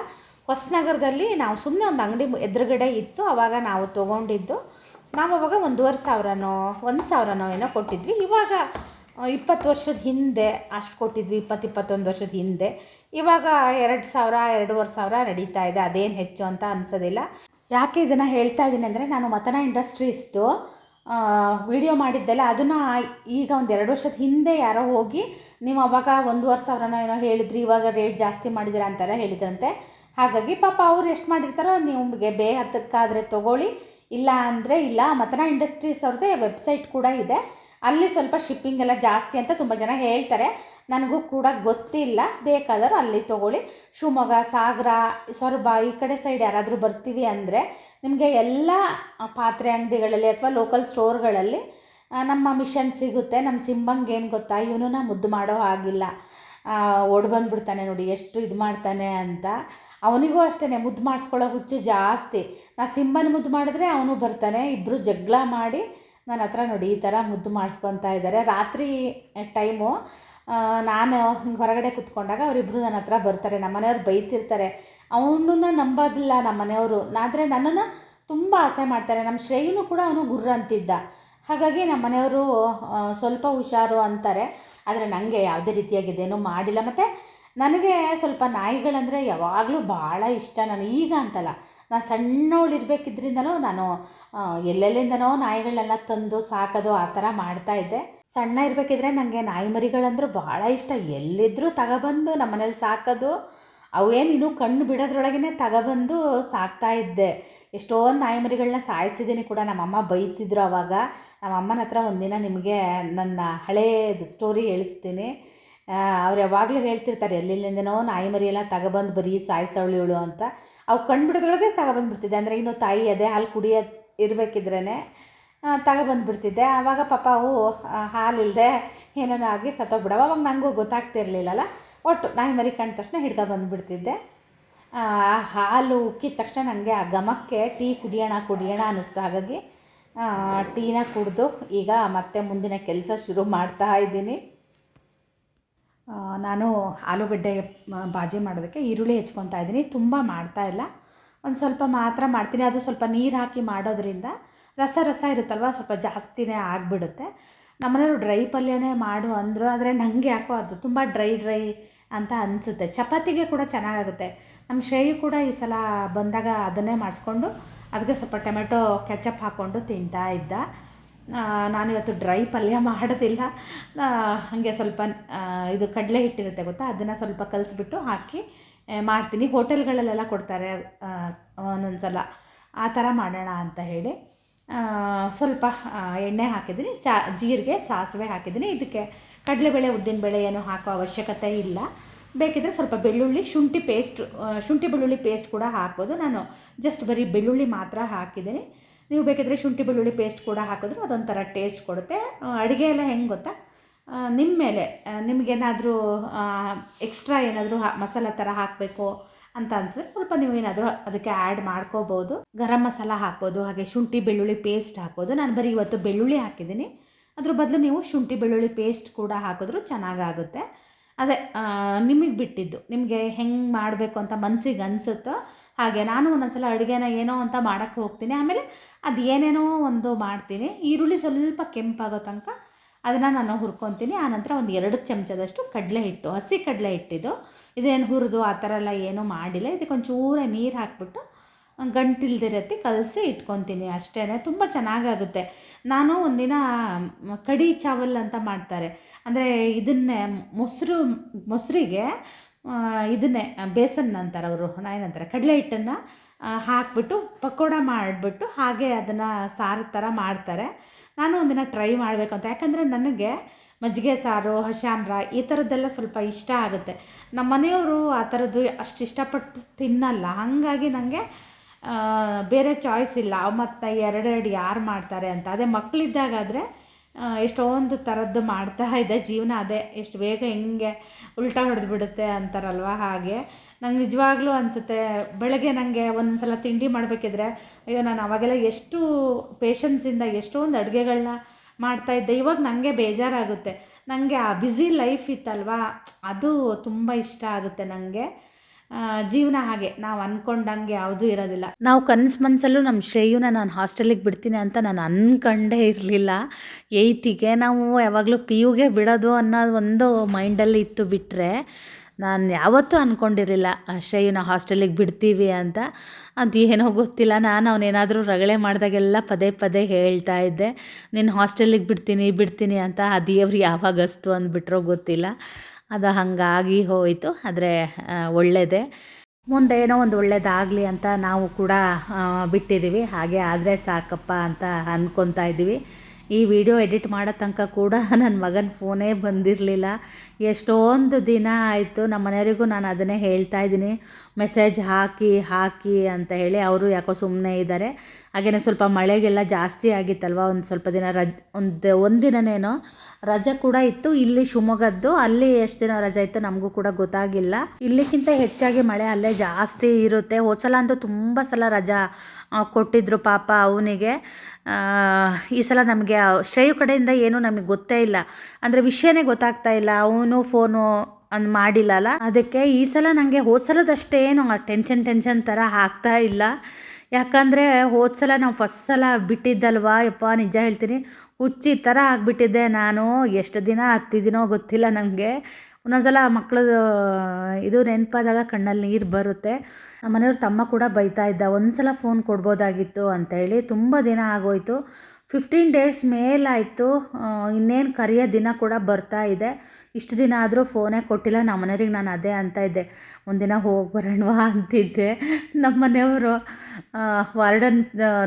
ಹೊಸನಗರದಲ್ಲಿ ನಾವು ಸುಮ್ಮನೆ ಒಂದು ಅಂಗಡಿ ಎದುರುಗಡೆ ಇತ್ತು ಆವಾಗ ನಾವು ತೊಗೊಂಡಿದ್ದು. ನಾವು ಅವಾಗ ಒಂದೂವರೆ ಸಾವಿರನೋ, ಒಂದು ಸಾವಿರನೋ ಏನೋ ಕೊಟ್ಟಿದ್ವಿ. ಇವಾಗ ಇಪ್ಪತ್ತು ವರ್ಷದ ಹಿಂದೆ, ಅಷ್ಟು ಕೊಟ್ಟಿದ್ವಿ, ಇಪ್ಪತ್ತು ಇಪ್ಪತ್ತೊಂದು ವರ್ಷದ ಹಿಂದೆ. ಇವಾಗ ಎರಡು ಸಾವಿರ, ಎರಡೂವರೆ ಸಾವಿರ ನಡೀತಾ ಇದೆ. ಅದೇನು ಹೆಚ್ಚು ಅಂತ ಅನ್ಸೋದಿಲ್ಲ. ಯಾಕೆ ಇದನ್ನು ಹೇಳ್ತಾ ಇದ್ದೀನಿ ಅಂದರೆ, ನಾನು ಮತನ ಇಂಡಸ್ಟ್ರೀಸ್ದು ವಿಡಿಯೋ ಮಾಡಿದ್ದೆಲ್ಲ ಅದನ್ನು ಈಗ ಒಂದು ಎರಡು ವರ್ಷದ ಹಿಂದೆ ಯಾರೋ ಹೋಗಿ, ನೀವು ಅವಾಗ ಒಂದೂವರೆ ಸಾವಿರನೋ ಏನೋ ಹೇಳಿದ್ರಿ, ಇವಾಗ ರೇಟ್ ಜಾಸ್ತಿ ಮಾಡಿದಿರ ಅಂತೆಲ್ಲ ಹೇಳಿದ್ರಂತೆ. ಹಾಗಾಗಿ ಪಾಪ ಅವ್ರು ಎಷ್ಟು ಮಾಡಿರ್ತಾರೋ, ನಿಮಗೆ ಬೇ ಹತ್ತಕ್ಕಾದರೆ ತೊಗೊಳ್ಳಿ. ಇಲ್ಲ ಅಂದರೆ ಇಲ್ಲ. ಮತನ ಇಂಡಸ್ಟ್ರೀಸ್ ಅವ್ರದ್ದೇ ವೆಬ್ಸೈಟ್ ಕೂಡ ಇದೆ. ಅಲ್ಲಿ ಸ್ವಲ್ಪ ಶಿಪ್ಪಿಂಗ್ ಎಲ್ಲ ಜಾಸ್ತಿ ಅಂತ ತುಂಬ ಜನ ಹೇಳ್ತಾರೆ. ನನಗೂ ಕೂಡ ಗೊತ್ತಿಲ್ಲ. ಬೇಕಾದರೂ ಅಲ್ಲಿ ತೊಗೊಳ್ಳಿ. ಶಿವಮೊಗ್ಗ, ಸಾಗರ, ಸೊರಬ ಈ ಕಡೆ ಸೈಡ್ ಯಾರಾದರೂ ಬರ್ತೀವಿ ಅಂದರೆ ನಿಮಗೆ ಎಲ್ಲ ಪಾತ್ರೆ ಅಂಗಡಿಗಳಲ್ಲಿ ಅಥವಾ ಲೋಕಲ್ ಸ್ಟೋರ್ಗಳಲ್ಲಿ ನಮ್ಮ ಮಿಷನ್ ಸಿಗುತ್ತೆ. ನಮ್ಮ ಸಿಂಬಂಗೆ ಏನು ಗೊತ್ತಾ? ಇವನು ನಾ ಮುದ್ದು ಮಾಡೋ ಹಾಗಿಲ್ಲ. ಓಡ್ ಬಂದ್ಬಿಡ್ತಾನೆ ನೋಡಿ. ಎಷ್ಟು ಇದು ಮಾಡ್ತಾನೆ ಅಂತ. ಅವನಿಗೂ ಅಷ್ಟೇ ಮುದ್ದು ಮಾಡಿಸ್ಕೊಳ್ಳೋ ಹುಚ್ಚು ಜಾಸ್ತಿ. ನಾ ಸಿಂಹನ ಮುದ್ದು ಮಾಡಿದ್ರೆ ಅವನು ಬರ್ತಾನೆ ಇಬ್ಬರು ಜಗಳ ಮಾಡಿ ನನ್ನ ಹತ್ರ ನೋಡಿ ಈ ಥರ ಮುದ್ದು ಮಾಡಿಸ್ಕೊತಾ ಇದ್ದಾರೆ ರಾತ್ರಿ ಟೈಮು ನಾನು ಹಿಂಗೆ ಹೊರಗಡೆ ಕುತ್ಕೊಂಡಾಗ ಅವರಿಬ್ಬರು ನನ್ನ ಹತ್ರ ಬರ್ತಾರೆ ನಮ್ಮ ಮನೆಯವ್ರು ಬೈತಿರ್ತಾರೆ. ಅವನನ್ನ ನಂಬೋದಿಲ್ಲ ನಮ್ಮ ಮನೆಯವರು ಆದರೆ ನನ್ನನ್ನು ತುಂಬ ಆಸೆ ಮಾಡ್ತಾರೆ. ನಮ್ಮ ಶ್ರೇಯನು ಕೂಡ ಅವನು ಗುರ್ರ ಅಂತಿದ್ದ. ಹಾಗಾಗಿ ನಮ್ಮ ಮನೆಯವರು ಸ್ವಲ್ಪ ಹುಷಾರು ಅಂತಾರೆ. ಆದರೆ ನನಗೆ ಯಾವುದೇ ರೀತಿಯಾಗಿದ್ದೇನೂ ಮಾಡಿಲ್ಲ. ಮತ್ತು ನನಗೆ ಸ್ವಲ್ಪ ನಾಯಿಗಳಂದರೆ ಯಾವಾಗಲೂ ಭಾಳ ಇಷ್ಟ. ನಾನು ಈಗ ಅಂತಲ್ಲ, ನಾನು ಸಣ್ಣವಳಿರ್ಬೇಕಿದ್ರಿಂದನೂ ನಾನು ಎಲ್ಲೆಲ್ಲಿಂದನೋ ನಾಯಿಗಳನ್ನೆಲ್ಲ ತಂದು, ಸಾಕೋದು ಆ ಥರ ಮಾಡ್ತಾಯಿದ್ದೆ ಸಣ್ಣ ಇರಬೇಕಿದ್ರೆ ನನಗೆ ನಾಯಿ ಮರಿಗಳಂದ್ರೂ ಭಾಳ ಇಷ್ಟ. ಎಲ್ಲಿದ್ದರೂ ತಗೊಬಂದು ನಮ್ಮ ಮನೇಲಿ ಸಾಕೋದು, ಅವೇನು ಇನ್ನೂ ಕಣ್ಣು ಬಿಡೋದ್ರೊಳಗೇ ತಗೊಬಂದು ಸಾಕ್ತಾ ಇದ್ದೆ. ಎಷ್ಟೊಂದು ನಾಯಿ ಮರಿಗಳನ್ನ ಸಾಯಿಸಿದ್ದೀನಿ ಕೂಡ. ನಮ್ಮಮ್ಮ ಬೈತಿದ್ರು ಅವಾಗ. ನಮ್ಮಮ್ಮನ ಹತ್ರ ಒಂದಿನ ನಿಮಗೆ ನನ್ನ ಹಳೇದು ಸ್ಟೋರಿ ಹೇಳಿಸ್ತೀನಿ. ಅವ್ರು ಯಾವಾಗಲೂ ಹೇಳ್ತಿರ್ತಾರೆ, ಎಲ್ಲೆಲ್ಲಿಂದನೋ ನಾಯಿ ಮರಿ ಎಲ್ಲ ತಗೊಬಂದು ಬರೀ ಸಾಯಿಸವಳು ಇವಳು ಅಂತ. ಅವು ಕಣ್ಬಿಡೋದ್ರೊಳಗೆ ತಗೊಬಂದ್ಬಿಡ್ತಿದ್ದೆ. ಅಂದರೆ ಇನ್ನು ತಾಯಿ ಅದೇ ಹಾಲು ಕುಡಿಯೋ ಇರಬೇಕಿದ್ರೇ ತಗೊಬಂದ್ಬಿಡ್ತಿದ್ದೆ. ಆವಾಗ ಪಾಪ ಅವು ಹಾಲಿಲ್ಲದೆ ಏನೇನೋ ಆಗಿ ಸತ್ತೋಗ್ಬಿಡವ. ಅವಾಗ ನನಗೂ ಗೊತ್ತಾಗ್ತಿರ್ಲಿಲ್ಲಲ್ಲ. ಒಟ್ಟು ನಾಯಿ ಮರಿ ಕಂಡ ತಕ್ಷಣ ಹಿಡ್ಕೊ ಆ, ಹಾಲು ಉಕ್ಕಿದ ತಕ್ಷಣ ನನಗೆ ಆ ಘಮಕ್ಕೆ ಟೀ ಕುಡಿಯೋಣ ಕುಡಿಯೋಣ ಅನ್ನಿಸ್ತು. ಹಾಗಾಗಿ ಟೀನ ಕುಡಿದು ಈಗ ಮತ್ತೆ ಮುಂದಿನ ಕೆಲಸ ಶುರು ಮಾಡ್ತಾ ಇದ್ದೀನಿ. ನಾನು ಆಲೂಗಡ್ಡೆ ಬಾಜಿ ಮಾಡೋದಕ್ಕೆ ಈರುಳ್ಳಿ ಹೆಚ್ಕೊತಾ ಇದ್ದೀನಿ. ತುಂಬ ಮಾಡ್ತಾ ಇಲ್ಲ. ಒಂದು ಸ್ವಲ್ಪ ಮಾತ್ರ ಮಾಡ್ತೀನಿ. ಅದು ಸ್ವಲ್ಪ ನೀರು ಹಾಕಿ ಮಾಡೋದ್ರಿಂದ ರಸ ರಸ ಇರುತ್ತಲ್ವ, ಸ್ವಲ್ಪ ಜಾಸ್ತಿನೇ ಆಗಿಬಿಡುತ್ತೆ. ನಮ್ಮನೆಯವರು ಡ್ರೈ ಪಲ್ಯನೇ ಮಾಡು ಅಂದರು, ಆದರೆ ನನಗೆ ಯಾಕೋ ಅದು ತುಂಬ ಡ್ರೈ ಡ್ರೈ ಅಂತ ಅನಿಸುತ್ತೆ. ಚಪಾತಿಗೆ ಕೂಡ ಚೆನ್ನಾಗಾಗುತ್ತೆ. ನಮ್ಮ ಶ್ರೇಯು ಕೂಡ ಈ ಸಲ ಬಂದಾಗ ಅದನ್ನೇ ಮಾಡಿಸ್ಕೊಂಡು, ಅದಕ್ಕೆ ಸ್ವಲ್ಪ ಟೊಮೆಟೊ, ಕೆಚಪ್ ಹಾಕ್ಕೊಂಡು ತಿಂತಾ ಇದ್ದ. ಆ, ನಾನು ಇವತ್ತು ಡ್ರೈ ಪಲ್ಯ ಮಾಡೋದಿಲ್ಲ. ಹಾಗೆ ಸ್ವಲ್ಪ ಇದು ಕಡಲೆ ಹಿಟ್ಟಿರುತ್ತೆ ಗೊತ್ತಾ? ಅದನ್ನು ಸ್ವಲ್ಪ ಕಲಿಸ್ಬಿಟ್ಟು ಹಾಕಿ ಮಾಡ್ತೀನಿ. ಹೋಟೆಲ್ಗಳಲ್ಲೆಲ್ಲ ಕೊಡ್ತಾರೆ ಒಂದೊಂದು ಸಲ ಆ ಥರ ಮಾಡೋಣ ಅಂತ ಹೇಳಿ ಸ್ವಲ್ಪ ಎಣ್ಣೆ ಹಾಕಿದ್ದೀನಿ. ಚಾ ಜೀರಿಗೆ ಸಾಸಿವೆ ಹಾಕಿದ್ದೀನಿ. ಇದಕ್ಕೆ ಕಡಲೆಬೇಳೆ ಉದ್ದಿನಬೇಳೆ ಏನು ಹಾಕೋ ಅವಶ್ಯಕತೆ ಇಲ್ಲ. ಬೇಕಿದ್ದರೆ ಸ್ವಲ್ಪ ಬೆಳ್ಳುಳ್ಳಿ ಶುಂಠಿ ಪೇಸ್ಟ್ ಶುಂಠಿ ಬೆಳ್ಳುಳ್ಳಿ ಪೇಸ್ಟ್ ಕೂಡ ಹಾಕ್ಬೋದು. ನಾನು ಜಸ್ಟ್ ಬರೀ ಬೆಳ್ಳುಳ್ಳಿ ಮಾತ್ರ ಹಾಕಿದ್ದೀನಿ. ನೀವು ಬೇಕಿದ್ರೆ ಶುಂಠಿ, ಬೆಳ್ಳುಳ್ಳಿ ಪೇಸ್ಟ್ ಕೂಡ ಹಾಕಿದ್ರು, ಅದೊಂಥರ ಟೇಸ್ಟ್ ಕೊಡುತ್ತೆ. ಅಡುಗೆ ಎಲ್ಲ ಹೆಂಗೆ ಗೊತ್ತಾ? ನಿಮ್ಮ ಮೇಲೆ ನಿಮಗೇನಾದರೂ ಎಕ್ಸ್ಟ್ರಾ ಏನಾದರೂ ಮಸಾಲ ಥರ ಹಾಕಬೇಕು ಅಂತ ಅನ್ಸಿದ್ರೆ ಸ್ವಲ್ಪ ನೀವು ಏನಾದರೂ ಅದಕ್ಕೆ ಆ್ಯಡ್ ಮಾಡ್ಕೋಬೋದು. ಗರಂ ಮಸಾಲ ಹಾಕ್ಬೋದು, ಹಾಗೆ ಶುಂಠಿ, ಬೆಳ್ಳುಳ್ಳಿ ಪೇಸ್ಟ್ ಹಾಕ್ಬೋದು. ನಾನು ಬರೀ ಇವತ್ತು ಬೆಳ್ಳುಳ್ಳಿ ಹಾಕಿದ್ದೀನಿ. ಅದ್ರ ಬದಲು ನೀವು ಶುಂಠಿ, ಬೆಳ್ಳುಳ್ಳಿ ಪೇಸ್ಟ್ ಕೂಡ ಹಾಕಿದ್ರೂ ಚೆನ್ನಾಗಾಗುತ್ತೆ. ಅದೇ ನಿಮಗೆ ಬಿಟ್ಟಿದ್ದು, ನಿಮಗೆ ಹೆಂಗೆ ಮಾಡಬೇಕು ಅಂತ ಮನಸ್ಸಿಗೆ ಅನಿಸುತ್ತೋ ಹಾಗೆ ನಾನು ಒಂದೊಂದ್ಸಲ ಅಡುಗೆನ ಏನೋ ಅಂತ ಮಾಡೋಕ್ಕೆ ಹೋಗ್ತೀನಿ. ಆಮೇಲೆ ಅದು ಏನೇನೋ ಒಂದು ಮಾಡ್ತೀನಿ. ಈರುಳ್ಳಿ ಸ್ವಲ್ಪ ಕೆಂಪಾಗೋ ತನಕ ಅದನ್ನು ನಾನು ಹುರ್ಕೊತೀನಿ. ಆನಂತರ ಒಂದು ಎರಡು ಚಮಚದಷ್ಟು ಕಡಲೆ ಹಿಟ್ಟು, ಹಸಿ ಕಡಲೆ ಹಿಟ್ಟಿದ್ದು ಇದೇನು ಹುರಿದು ಆ ಥರ ಎಲ್ಲ ಏನೂ ಮಾಡಿಲ್ಲ. ಇದಕ್ಕೆ ಒಂಚೂರ ನೀರು ಹಾಕ್ಬಿಟ್ಟು ಗಂಟಿಲ್ದಿರತ್ತಿ ಕಲಸಿ ಇಟ್ಕೊತೀನಿ ಅಷ್ಟೇ ತುಂಬ ಚೆನ್ನಾಗಾಗುತ್ತೆ. ನಾನು ಒಂದಿನ ಕಡಿ ಚಾವಲ್ ಅಂತ ಮಾಡ್ತಾರೆ. ಅಂದರೆ ಇದನ್ನೇ ಮೊಸರು, ಮೊಸರಿಗೆ ಇದನ್ನೇ ಬೇಸನ್ ಅಂತಾರೆ ಅವರು ಏನಂತಾರೆ ಕಡಲೆ ಹಿಟ್ಟನ್ನು ಹಾಕಿಬಿಟ್ಟು ಪಕೋಡ ಮಾಡಿಬಿಟ್ಟು ಹಾಗೆ ಅದನ್ನು ಸಾರು ಥರ ಮಾಡ್ತಾರೆ. ನಾನು ಒಂದಿನ ಟ್ರೈ ಮಾಡಬೇಕು ಅಂತ ಯಾಕಂದರೆ ನನಗೆ ಮಜ್ಜಿಗೆ ಸಾರು ಹಶಾಮ್ರ ಈ ಥರದ್ದೆಲ್ಲ ಸ್ವಲ್ಪ ಇಷ್ಟ ಆಗುತ್ತೆ. ನಮ್ಮ ಮನೆಯವರು ಆ ಥರದ್ದು ಅಷ್ಟು ಇಷ್ಟಪಟ್ಟು ತಿನ್ನಲ್ಲ. ಹಾಗಾಗಿ ನನಗೆ ಬೇರೆ ಚಾಯ್ಸ್ ಇಲ್ಲ. ಮತ್ತು ಎರಡೆರಡು ಯಾರು ಮಾಡ್ತಾರೆ ಅಂತ. ಅದೇ ಮಕ್ಕಳಿದ್ದಾಗಾದರೆ ಎಷ್ಟೊಂದು ಥರದ್ದು ಮಾಡ್ತಾ ಇದ್ದೆ ಜೀವನ. ಅದೇ ಎಷ್ಟು ಬೇಗ ಹೆಂಗೆ ಉಲ್ಟಾ ಹೊಡೆದು ಬಿಡುತ್ತೆ ಅಂತಾರಲ್ವ ಹಾಗೆ. ನಂಗೆ ನಿಜವಾಗ್ಲೂ ಅನಿಸುತ್ತೆ, ಬೆಳಗ್ಗೆ ನನಗೆ ಒಂದೊಂದ್ಸಲ ತಿಂಡಿ ಮಾಡಬೇಕಿದ್ರೆ, ಅಯ್ಯೋ, ನಾನು ಅವಾಗೆಲ್ಲ ಎಷ್ಟು ಪೇಷನ್ಸಿಂದ ಎಷ್ಟೊಂದು ಅಡುಗೆಗಳನ್ನ ಮಾಡ್ತಾಯಿದ್ದೆ ಇವಾಗ ನನಗೆ ಬೇಜಾರಾಗುತ್ತೆ. ನನಗೆ ಆ ಬ್ಯುಸಿ ಲೈಫ್ ಇತ್ತಲ್ವಾ, ಅದು ತುಂಬ ಇಷ್ಟ ಆಗುತ್ತೆ ನನಗೆ ಜೀವನ ಹಾಗೆ ನಾವು ಅನ್ಕೊಂಡಂಗೆ ಯಾವುದೂ ಇರೋದಿಲ್ಲ. ನಾವು ಕನಸು ಮನಸ್ಸಲ್ಲೂ ನಮ್ಮ ಶ್ರೇಯುನ ನಾನು ಹಾಸ್ಟೆಲಿಗೆ ಬಿಡ್ತೀನಿ ಅಂತ ನಾನು ಅನ್ಕೊಂಡೇ ಇರಲಿಲ್ಲ. ಏಯ್ತಿಗೆ ನಾವು ಯಾವಾಗಲೂ ಪಿ ಯುಗೆ ಬಿಡೋದು ಅನ್ನೋದು ಒಂದು ಮೈಂಡಲ್ಲಿ ಇತ್ತು ಬಿಟ್ಟರೆ ನಾನು ಯಾವತ್ತೂ ಅಂದ್ಕೊಂಡಿರಲಿಲ್ಲ ಶ್ರೇಯುನ ಹಾಸ್ಟೆಲಿಗೆ ಬಿಡ್ತೀವಿ ಅಂತ. ಅದು ಏನೋ ಗೊತ್ತಿಲ್ಲ, ನಾನು ಅವನೇನಾದರೂ ರಗಳೆ ಮಾಡಿದಾಗೆಲ್ಲ ಪದೇ ಪದೇ ಹೇಳ್ತಾ ಇದ್ದೆ ನಿನ್ನ ಹಾಸ್ಟೆಲಿಗೆ ಬಿಡ್ತೀನಿ ಬಿಡ್ತೀನಿ ಅಂತ ಆ ದೇವ್ರು ಯಾವಾಗ ಅಸ್ತು ಅಂದ್ಬಿಟ್ರೋ ಗೊತ್ತಿಲ್ಲ. ಅದು ಹಾಗಾಗಿ ಹೋಯಿತು, ಆದರೆ ಒಳ್ಳೆಯದೇ ಮುಂದೆ ಏನೋ ಒಂದು ಒಳ್ಳೇದಾಗಲಿ ಅಂತ ನಾವು ಕೂಡ ಬಿಟ್ಟಿದ್ದೀವಿ. ಹಾಗೆ ಆದರೆ ಸಾಕಪ್ಪ ಅಂತ ಅಂದ್ಕೊತಾ ಇದ್ದೀವಿ. ಈ ವಿಡಿಯೋ ಎಡಿಟ್ ಮಾಡೋ ತನಕ ಕೂಡ ನನ್ನ ಮಗನ ಫೋನೇ ಬಂದಿರಲಿಲ್ಲ. ಎಷ್ಟೊಂದು ದಿನ ಆಯಿತು, ನಮ್ಮ ಮನೆಯವರಿಗೂ ನಾನು ಅದನ್ನೇ ಹೇಳ್ತಾ ಇದ್ದೀನಿ. ಮೆಸೇಜ್ ಹಾಕಿ ಹಾಕಿ ಅಂತ ಹೇಳಿ ಅವರು ಯಾಕೋ ಸುಮ್ಮನೆ ಇದ್ದಾರೆ. ಹಾಗೆಯೇ ಸ್ವಲ್ಪ ಮಳೆಗೆಲ್ಲ ಜಾಸ್ತಿ ಆಗಿತ್ತಲ್ವ, ಒಂದು ಸ್ವಲ್ಪ ದಿನ ರಜ್, ಒಂದು ಒಂದಿನನೇನೋ ರಜೆ ಕೂಡ ಇತ್ತು. ಇಲ್ಲಿ ಶಿವಮೊಗ್ಗದ್ದು, ಅಲ್ಲಿ ಎಷ್ಟು ದಿನ ರಜೆ ಇತ್ತು ನಮಗೂ ಕೂಡ ಗೊತ್ತಾಗಿಲ್ಲ. ಇಲ್ಲಿಗಿಂತ ಹೆಚ್ಚಾಗಿ ಮಳೆ ಅಲ್ಲೇ ಜಾಸ್ತಿ ಇರುತ್ತೆ. ಹೋದ್ಸಲ ಅಂತೂ ತುಂಬ ಸಲ ರಜಾ ಕೊಟ್ಟಿದ್ರು ಪಾಪ ಅವನಿಗೆ. ಈ ಸಲ ನಮಗೆ ಶ್ರೇಯು ಕಡೆಯಿಂದ ಏನೂ ನಮಗೆ ಗೊತ್ತೇ ಇಲ್ಲ. ಅಂದರೆ ವಿಷಯನೇ ಗೊತ್ತಾಗ್ತಾ ಇಲ್ಲ. ಅವನು ಫೋನು ಅನ್ ಮಾಡಿಲ್ಲಲ್ಲ ಅದಕ್ಕೆ ಈ ಸಲ ನನಗೆ ಹೋದ ಸಲದಷ್ಟೇನು ಟೆನ್ಷನ್ ಟೆನ್ಷನ್ ಥರ ಆಗ್ತಾ ಇಲ್ಲ. ಯಾಕಂದರೆ ಹೋದ ಸಲ ನಾವು ಫಸ್ಟ್ ಸಲ ಬಿಟ್ಟಿದ್ದಲ್ವಾ? ಯಪ್ಪ, ನಿಜ ಹೇಳ್ತೀನಿ. ಹುಚ್ಚಿ ಥರ ಆಗಿಬಿಟ್ಟಿದ್ದೆ ನಾನು. ಎಷ್ಟು ದಿನ ಹತ್ತಿದ್ದೀನೋ ಗೊತ್ತಿಲ್ಲ ನನಗೆ ಒಂದೊಂದ್ಸಲ ಮಕ್ಕಳು ಇದು ನೆನಪಾದಾಗ ಕಣ್ಣಲ್ಲಿ ನೀರು ಬರುತ್ತೆ. ನಮ್ಮ ಮನೆಯವ್ರ ತಮ್ಮ ಕೂಡ ಬೈತಾ ಇದ್ದ, ಒಂದ್ಸಲ ಫೋನ್ ಕೊಡ್ಬೋದಾಗಿತ್ತು ಅಂತೇಳಿ ತುಂಬ ದಿನ ಆಗೋಯ್ತು. ಫಿಫ್ಟೀನ್ ಡೇಸ್ ಮೇಲಾಯಿತು ಇನ್ನೇನು ಕರೆಯೋ ದಿನ ಕೂಡ ಬರ್ತಾ ಇದೆ. ಇಷ್ಟು ದಿನ ಆದರೂ ಫೋನೇ ಕೊಟ್ಟಿಲ್ಲ ನಮ್ಮ ಮನೆಯವ್ರಿಗೆ ನಾನು ಅದೇ ಅಂತ ಇದ್ದೆ. ಒಂದಿನ ಹೋಗಿ ಬರೋಣವಾ ಅಂತಿದ್ದೆ. ನಮ್ಮ ಮನೆಯವರು ವಾರ್ಡನ್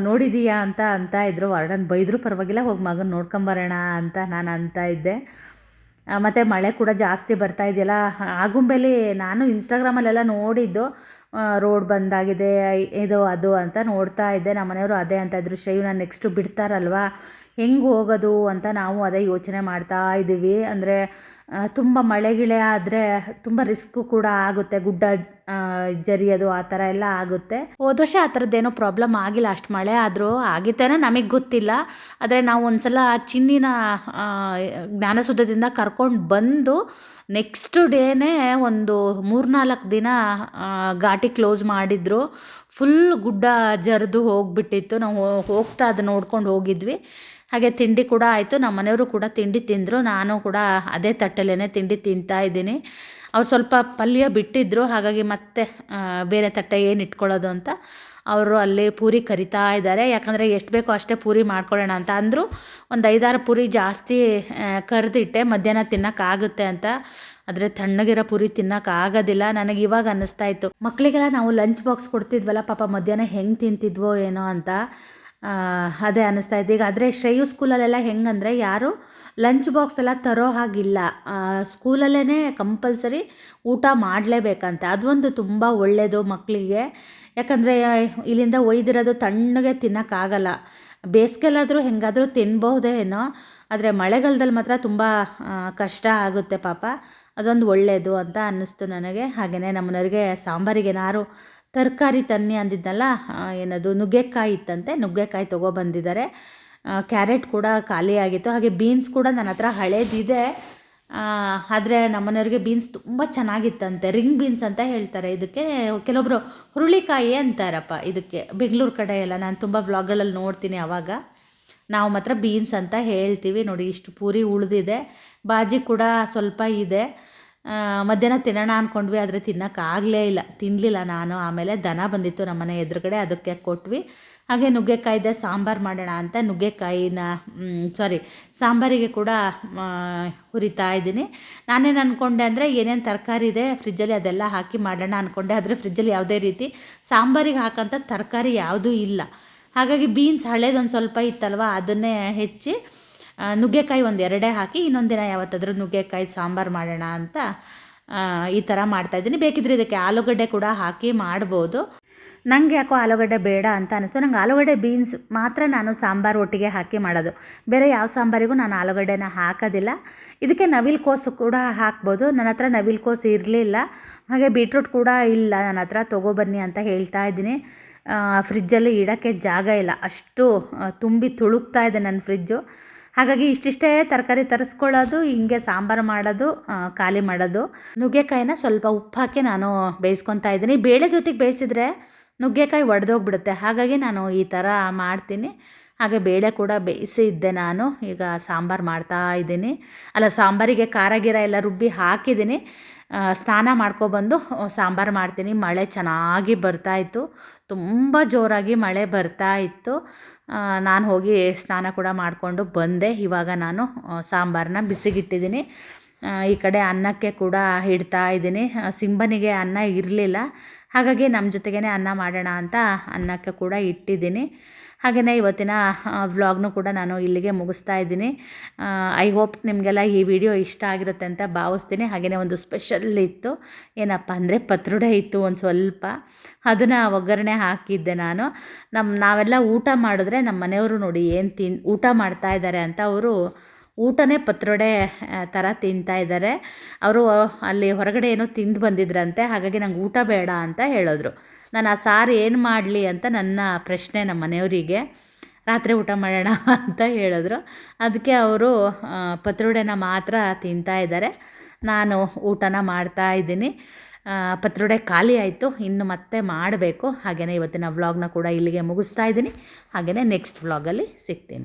ನೋಡಿದೀಯಾ ಅಂತ ಅಂತ ಇದ್ದರು ವಾರ್ಡನ್ ಬೈದರೂ ಪರವಾಗಿಲ್ಲ, ಹೋಗಿ ಮಗನ ನೋಡ್ಕೊಂಬರೋಣ ಅಂತ ನಾನು ಅಂತ ಇದ್ದೆ. ಮತ್ತು ಮಳೆ ಕೂಡ ಜಾಸ್ತಿ ಬರ್ತಾ ಇದೆಯಲ್ಲ? ಆಗುಂಬೆಲಿ ನಾನು ಇನ್ಸ್ಟಾಗ್ರಾಮಲ್ಲೆಲ್ಲ ನೋಡಿದ್ದು ರೋಡ್ ಬಂದಾಗಿದೆ, ಇದು, ಅದು ಅಂತ ನೋಡ್ತಾ ಇದ್ದೆ. ನಮ್ಮ ಮನೆಯವರು ಅದೇ ಅಂತ ಇದ್ರು. ಶ್ರೇಯು ನಾನು ನೆಕ್ಸ್ಟು ಬಿಡ್ತಾರಲ್ವಾ? ಹೆಂಗೆ ಹೋಗೋದು ಅಂತ ನಾವು ಅದೇ ಯೋಚನೆ ಮಾಡ್ತಾ ಇದ್ದೀವಿ ಅಂದರೆ ತುಂಬ ಮಳೆ ಗಿಳೆ ಆದರೆ ತುಂಬ ರಿಸ್ಕು ಕೂಡ ಆಗುತ್ತೆ. ಗುಡ್ಡ ಜರಿಯೋದು ಆ ಥರ ಎಲ್ಲ ಆಗುತ್ತೆ. ಹೋದ ವರ್ಷ ಆ ಥರದ್ದೇನೋ ಪ್ರಾಬ್ಲಮ್ ಆಗಿಲ್ಲ ಅಷ್ಟು ಮಳೆ ಆದರೂ. ಆಗಿತ್ತೇನೆ ನಮಗೆ ಗೊತ್ತಿಲ್ಲ. ಆದರೆ ನಾವು ಒಂದ್ಸಲ ಚಿನ್ನಿನ ಆ, ಜ್ಞಾನಸುಧದಿಂದ ಕರ್ಕೊಂಡು ಬಂದು ನೆಕ್ಸ್ಟ್ ಡೇನೇ ಒಂದು ಮೂರ್ನಾಲ್ಕು ದಿನ ಘಾಟಿ ಕ್ಲೋಸ್ ಮಾಡಿದ್ರು. ಫುಲ್ ಗುಡ್ಡ ಜರಿದು ಹೋಗ್ಬಿಟ್ಟಿತ್ತು. ನಾವು ಹೋಗ್ತಾ ಅದು ನೋಡ್ಕೊಂಡು ಹೋಗಿದ್ವಿ. ಹಾಗೆ ತಿಂಡಿ ಕೂಡ ಆಯಿತು. ನಮ್ಮ ಮನೆಯವರು ಕೂಡ ತಿಂಡಿ ತಿಂದರು. ನಾನು ಕೂಡ ಅದೇ ತಟ್ಟೆಲೇ ತಿಂಡಿ ತಿಂತಾ ಇದ್ದೀನಿ. ಅವ್ರು ಸ್ವಲ್ಪ ಪಲ್ಯ ಬಿಟ್ಟಿದ್ದರು ಹಾಗಾಗಿ ಮತ್ತೆ ಬೇರೆ ತಟ್ಟೆ ಏನು ಇಟ್ಕೊಳ್ಳೋದು ಅಂತ ಅವರು ಅಲ್ಲಿ ಪೂರಿ ಕರಿತಾ ಇದ್ದಾರೆ. ಯಾಕಂದರೆ ಎಷ್ಟು ಬೇಕೋ ಅಷ್ಟೇ ಪೂರಿ ಮಾಡ್ಕೊಳ್ಳೋಣ ಅಂತ ಅಂದರೂ. ಒಂದು ಐದಾರು ಪೂರಿ ಜಾಸ್ತಿ ಕರೆದಿಟ್ಟೆ. ಮಧ್ಯಾಹ್ನ ತಿನ್ನೋಕ್ಕಾಗುತ್ತೆ ಅಂತ. ಆದರೆ ತಣ್ಣಗಿರೋ ಪೂರಿ ತಿನ್ನೋಕ್ಕಾಗೋದಿಲ್ಲ ನನಗೆ ಇವಾಗ ಅನ್ನಿಸ್ತಾ ಇತ್ತು. ಮಕ್ಕಳಿಗೆಲ್ಲ ನಾವು ಲಂಚ್ ಬಾಕ್ಸ್ ಕೊಡ್ತಿದ್ವಲ್ಲ, ಪಾಪ ಮಧ್ಯಾಹ್ನ ಹೆಂಗೆ ತಿಂತಿದ್ವೋ ಏನೋ ಅಂತ. ಅದೇ ಅನ್ನಿಸ್ತಾ ಇದೆ. ಈಗ ಆದರೆ ಶ್ರೇಯು ಸ್ಕೂಲಲ್ಲೆಲ್ಲ ಹೆಂಗಂದರೆ ಯಾರು ಲಂಚ್ ಬಾಕ್ಸ್ ಎಲ್ಲ ತರೋ ಹಾಗಿಲ್ಲ. ಸ್ಕೂಲಲ್ಲೇ ಕಂಪಲ್ಸರಿ ಊಟ ಮಾಡಲೇಬೇಕಂತೆ. ಅದೊಂದು ತುಂಬ ಒಳ್ಳೆಯದು ಮಕ್ಕಳಿಗೆ ಯಾಕಂದರೆ ಇಲ್ಲಿಂದ ಒಯ್ದಿರೋದು ತಣ್ಣಗೆ ತಿನ್ನೋಕ್ಕಾಗಲ್ಲ. ಬೇಸಿಗೆಲ್ಲಾದರೂ ಹೆಂಗಾದರೂ ತಿನ್ಬಹುದೇನೋ ಆದರೆ ಮಳೆಗಾಲದಲ್ಲಿ ಮಾತ್ರ ತುಂಬ ಕಷ್ಟ ಆಗುತ್ತೆ ಪಾಪ. ಅದೊಂದು ಒಳ್ಳೆಯದು ಅಂತ ಅನ್ನಿಸ್ತು ನನಗೆ. ಹಾಗೆಯೇ ನಮ್ಮನವ್ರಿಗೆ ಸಾಂಬಾರಿಗೆ ತರಕಾರಿ ತನ್ನಿ ಅಂದಿದ್ದಲ್ಲ ಏನದು, ನುಗ್ಗೆಕಾಯಿ ಇತ್ತಂತೆ, ನುಗ್ಗೆಕಾಯಿ ತೊಗೊಬಂದಿದ್ದಾರೆ ಕ್ಯಾರೆಟ್ ಕೂಡ ಖಾಲಿ ಆಗಿತ್ತು. ಹಾಗೆ ಬೀನ್ಸ್ ಕೂಡ ನನ್ನ ಹತ್ರ ಹಳೇದಿದೆ. ಆದರೆ ನಮ್ಮನೆಯವ್ರಿಗೆ ಬೀನ್ಸ್ ತುಂಬ ಚೆನ್ನಾಗಿತ್ತಂತೆ. ರಿಂಗ್ ಬೀನ್ಸ್ ಅಂತ ಹೇಳ್ತಾರೆ ಇದಕ್ಕೆ. ಕೆಲವೊಬ್ಬರು ಹುರುಳಿಕಾಯಿ ಅಂತಾರಪ್ಪ ಇದಕ್ಕೆ. ಬೆಂಗಳೂರು ಕಡೆ ಎಲ್ಲ ನಾನು ತುಂಬ ವ್ಲಾಗ್ಗಳಲ್ಲಿ ನೋಡ್ತೀನಿ ಆವಾಗ ನಾವು ಮಾತ್ರ ಬೀನ್ಸ್ ಅಂತ ಹೇಳ್ತೀವಿ. ನೋಡಿ ಇಷ್ಟು ಪೂರಿ ಉಳಿದಿದೆ. ಬಾಜಿ ಕೂಡ ಸ್ವಲ್ಪ ಇದೆ. ಮಧ್ಯಾಹ್ನ ತಿನ್ನೋಣ ಅಂದ್ಕೊಂಡ್ವಿ ಆದರೆ ತಿನ್ನೋಕ್ಕಾಗಲೇ ಇಲ್ಲ. ತಿನ್ನಲಿಲ್ಲ ನಾನು. ಆಮೇಲೆ ದನ ಬಂದಿತ್ತು ನಮ್ಮನೆ ಎದುರುಗಡೆ, ಅದಕ್ಕೆ ಕೊಟ್ವಿ. ಹಾಗೆ ನುಗ್ಗೆಕಾಯಿದೆ ಸಾಂಬಾರು ಮಾಡೋಣ ಅಂತ ನುಗ್ಗೆಕಾಯಿನ ಸಾರಿ ಸಾಂಬಾರಿಗೆ ಕೂಡ ಹುರಿತಾ ಇದ್ದೀನಿ. ನಾನೇನು ಅಂದ್ಕೊಂಡೆ ಅಂದರೆ ಏನೇನು ತರಕಾರಿ ಇದೆ ಫ್ರಿಜ್ಜಲ್ಲಿ ಅದೆಲ್ಲ ಹಾಕಿ ಮಾಡೋಣ ಅಂದ್ಕೊಂಡೆ ಆದರೆ ಫ್ರಿಜ್ಜಲ್ಲಿ ಯಾವುದೇ ರೀತಿ ಸಾಂಬಾರಿಗೆ ಹಾಕೋಂಥ ತರಕಾರಿ ಯಾವುದೂ ಇಲ್ಲ. ಹಾಗಾಗಿ ಬೀನ್ಸ್ ಹಳೇದೊಂದು ಸ್ವಲ್ಪ ಇತ್ತಲ್ವ, ಅದನ್ನೇ ಹೆಚ್ಚಿ ನುಗ್ಗೆಕಾಯಿ ಒಂದು ಎರಡೇ ಹಾಕಿ ಇನ್ನೊಂದಿನ ಯಾವತ್ತಾದರೂ ನುಗ್ಗೆಕಾಯಿ ಸಾಂಬಾರು ಮಾಡೋಣ ಅಂತ ಈ ಥರ ಮಾಡ್ತಾಯಿದ್ದೀನಿ ಬೇಕಿದ್ರೆ ಇದಕ್ಕೆ ಆಲೂಗಡ್ಡೆ ಕೂಡ ಹಾಕಿ ಮಾಡ್ಬೋದು. ನನಗೆ ಯಾಕೋ ಆಲೂಗಡ್ಡೆ ಬೇಡ ಅಂತ ಅನಿಸ್ತು. ನಂಗೆ ಆಲೂಗಡ್ಡೆ ಬೀನ್ಸ್ ಮಾತ್ರ ನಾನು ಸಾಂಬಾರು ಒಟ್ಟಿಗೆ ಹಾಕಿ ಮಾಡೋದು. ಬೇರೆ ಯಾವ ಸಾಂಬಾರಿಗೂ ನಾನು ಆಲೂಗಡ್ಡೆನ ಹಾಕೋದಿಲ್ಲ. ಇದಕ್ಕೆ ನವಿಲು ಕೋಸು ಕೂಡ ಹಾಕ್ಬೋದು. ನನ್ನ ಹತ್ರ ನವಿಲು ಕೋಸು ಇರಲಿಲ್ಲ. ಹಾಗೆ ಬೀಟ್ರೂಟ್ ಕೂಡ ಇಲ್ಲ ನನ್ನ ಹತ್ರ. ತೊಗೊಬನ್ನಿ ಅಂತ ಹೇಳ್ತಾ ಇದ್ದೀನಿ. ಫ್ರಿಜ್ಜಲ್ಲಿ ಇಡೋಕ್ಕೆ ಜಾಗ ಇಲ್ಲ. ಅಷ್ಟು ತುಂಬಿ ತುಳುಕ್ತಾ ಇದೆ ನನ್ನ ಫ್ರಿಜ್ಜು ಹಾಗಾಗಿ ಇಷ್ಟಿಷ್ಟೇ ತರಕಾರಿ ತರಿಸ್ಕೊಳ್ಳೋದು, ಹಿಂಗೆ ಸಾಂಬಾರು ಮಾಡೋದು ಖಾಲಿ ಮಾಡೋದು. ನುಗ್ಗೆಕಾಯಿನ ಸ್ವಲ್ಪ ಉಪ್ಪು ಹಾಕಿ ನಾನು ಬೇಯಿಸ್ಕೊತಾ ಇದ್ದೀನಿ. ಬೇಳೆ ಜೊತೆಗೆ ಬೇಯಿಸಿದ್ರೆ ನುಗ್ಗೆಕಾಯಿ ಒಡೆದೋಗ್ಬಿಡುತ್ತೆ. ಹಾಗಾಗಿ ನಾನು ಈ ಥರ ಮಾಡ್ತೀನಿ. ಹಾಗೆ ಬೇಳೆ ಕೂಡ ಬೇಯಿಸಿದ್ದೆ ನಾನು. ಈಗ ಸಾಂಬಾರು ಮಾಡ್ತಾ ಇದ್ದೀನಿ. ಅಲ್ಲ, ಸಾಂಬಾರಿಗೆ ಖಾರ ಗೀರ ಎಲ್ಲ ರುಬ್ಬಿ ಹಾಕಿದ್ದೀನಿ. ಸ್ನಾನ ಮಾಡ್ಕೊಬಂದು ಸಾಂಬಾರು ಮಾಡ್ತೀನಿ. ಮಳೆ ಚೆನ್ನಾಗಿ ಬರ್ತಾಯಿತ್ತು ತುಂಬ ಜೋರಾಗಿ ಮಳೆ ಬರ್ತಾ ಇತ್ತು. ನಾನು ಹೋಗಿ ಸ್ನಾನ ಕೂಡ ಮಾಡಿಕೊಂಡು ಬಂದೆ. ಇವಾಗ ನಾನು ಸಾಂಬಾರನ್ನ ಬಿಸಿಗಿಟ್ಟಿದ್ದೀನಿ. ಈ ಕಡೆ ಅನ್ನಕ್ಕೆ ಕೂಡ ಇಡ್ತಾ ಇದ್ದೀನಿ. ಸಿಂಬನಿಗೆ ಅನ್ನ ಇರಲಿಲ್ಲ. ಹಾಗಾಗಿ ನಮ್ಮ ಜೊತೆಗೇ ಅನ್ನ ಮಾಡೋಣ ಅಂತ ಅನ್ನಕ್ಕೆ ಕೂಡ ಇಟ್ಟಿದ್ದೀನಿ. ಹಾಗೆಯೇ ಇವತ್ತಿನ ವ್ಲಾಗ್ನು ಕೂಡ ನಾನು ಇಲ್ಲಿಗೆ ಮುಗಿಸ್ತಾ ಇದ್ದೀನಿ. ಐ ಹೋಪ್ ನಿಮಗೆಲ್ಲ ಈ ವಿಡಿಯೋ ಇಷ್ಟ ಆಗಿರುತ್ತೆ ಅಂತ ಭಾವಿಸ್ತೀನಿ. ಹಾಗೆಯೇ ಒಂದು ಸ್ಪೆಷಲ್ ಇತ್ತು. ಏನಪ್ಪ ಅಂದರೆ ಪತ್ರೊಡೆ ಇತ್ತು ಒಂದು ಸ್ವಲ್ಪ. ಅದನ್ನು ಒಗ್ಗರಣೆ ಹಾಕಿದ್ದೆ ನಾನು. ನಮ್ಮ ನಾವೆಲ್ಲ ಊಟ ಮಾಡಿದ್ರೆ ನಮ್ಮ ಮನೆಯವರು ನೋಡಿ ಏನು ತಿನ್, ಊಟ ಮಾಡ್ತಾ ಇದ್ದಾರೆ ಅಂತ ಅವರು ಊಟನೇ ಪತ್ರೊಡೆ ಥರ ತಿಂತಾ ಇದ್ದಾರೆ ಅವರು ಅಲ್ಲಿ ಹೊರಗಡೆ ಏನೋ ತಿಂದು ಬಂದಿದ್ರಂತೆ, ಹಾಗಾಗಿ ನಂಗೆ ಊಟ ಬೇಡ ಅಂತ ಹೇಳಿದ್ರು. ನಾನು ಆ ಸಾರು ಏನು ಮಾಡಲಿ ಅಂತ ನನ್ನ ಪ್ರಶ್ನೆ ನಮ್ಮ ಮನೆಯವರಿಗೆ, ರಾತ್ರಿ ಊಟ ಮಾಡೋಣ ಅಂತ ಹೇಳಿದ್ರು. ಅದಕ್ಕೆ ಅವರು ಪತ್ರೊಡೆನ ಮಾತ್ರ ತಿಂತಾ ಇದ್ದಾರೆ ನಾನು ಊಟನ ಮಾಡ್ತಾ ಇದ್ದೀನಿ. ಪತ್ರೊಡೆ ಖಾಲಿ ಆಯಿತು, ಇನ್ನು ಮತ್ತೆ ಮಾಡಬೇಕು. ಹಾಗೆಯೇ ಇವತ್ತಿನ ವ್ಲಾಗ್ನ ಕೂಡ ಇಲ್ಲಿಗೆ ಮುಗಿಸ್ತಾ ಇದ್ದೀನಿ. ಹಾಗೆಯೇ ನೆಕ್ಸ್ಟ್ ವ್ಲಾಗಲ್ಲಿ ಸಿಗ್ತೀನಿ.